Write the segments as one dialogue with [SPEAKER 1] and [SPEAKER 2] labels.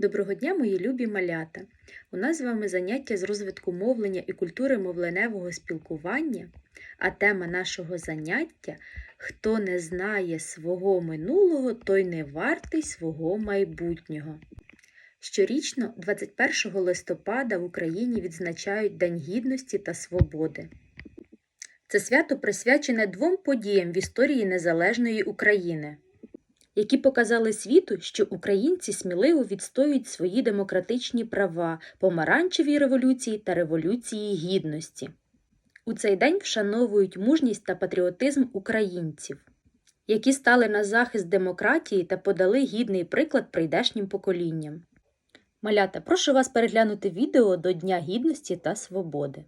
[SPEAKER 1] Доброго дня, мої любі малята! У нас з вами заняття з розвитку мовлення і культури мовленевого спілкування, а тема нашого заняття Хто не знає свого минулого, той не вартий свого майбутнього. Щорічно, 21 листопада в Україні відзначають День Гідності та Свободи. Це свято присвячене двом подіям в історії незалежної України які показали світу, що українці сміливо відстоюють свої демократичні права помаранчевій революції та революції гідності. У цей день вшановують мужність та патріотизм українців, які стали на захист демократії та подали гідний приклад прийдешнім поколінням. Малята, прошу вас переглянути відео до Дня Гідності та Свободи.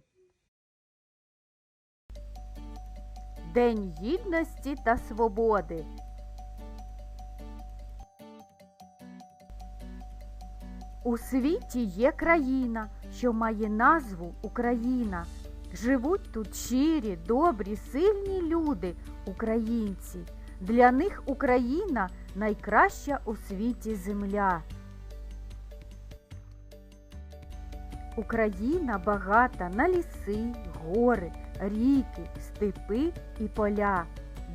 [SPEAKER 2] День гідності та свободи. У світі є країна, що має назву Україна. Живуть тут щирі, добрі, сильні люди, українці. Для них Україна найкраща у світі земля. Україна багата на ліси, гори, ріки, степи і поля,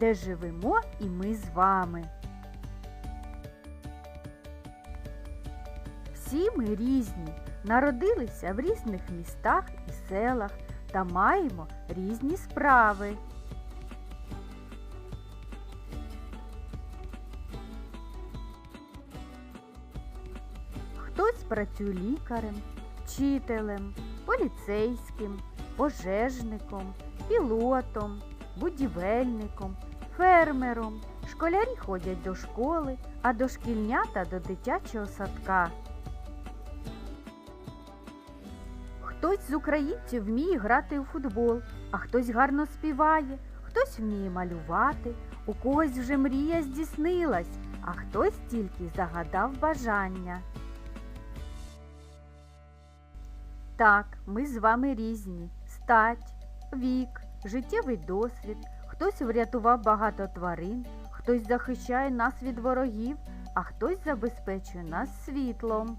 [SPEAKER 2] де живемо і ми з вами. Всі ми різні, народилися в різних містах і селах та маємо різні справи. Хтось працює лікарем, вчителем, поліцейським, пожежником, пілотом, будівельником, фермером. Школярі ходять до школи, а дошкільнята до дитячого садка. Хтось з українців вміє грати у футбол, а хтось гарно співає, хтось вміє малювати, у когось вже мрія здійснилась, а хтось тільки загадав бажання. Так, ми з вами різні. Стать, вік, життєвий досвід, хтось врятував багато тварин, хтось захищає нас від ворогів, а хтось забезпечує нас світлом.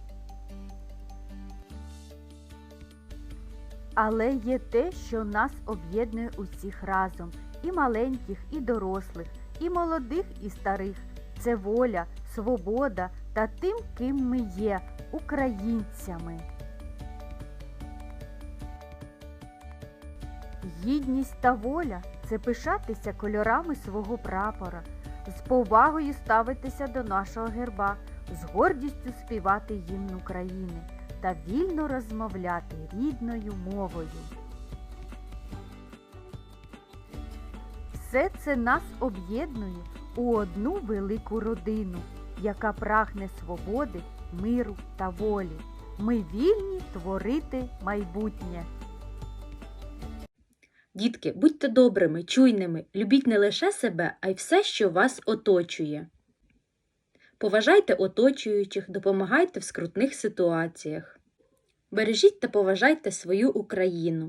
[SPEAKER 2] Але є те, що нас об'єднує усіх разом, і маленьких, і дорослих, і молодих, і старих. Це воля, свобода та тим, ким ми є, українцями. Гідність та воля це пишатися кольорами свого прапора, з повагою ставитися до нашого герба, з гордістю співати гімн України та вільно розмовляти рідною мовою. Все це нас об'єднує у одну велику родину, яка прагне свободи, миру та волі. Ми вільні творити майбутнє.
[SPEAKER 1] Дітки, будьте добрими, чуйними, любіть не лише себе, а й все, що вас оточує. Поважайте оточуючих, допомагайте в скрутних ситуаціях. Бережіть та поважайте свою Україну.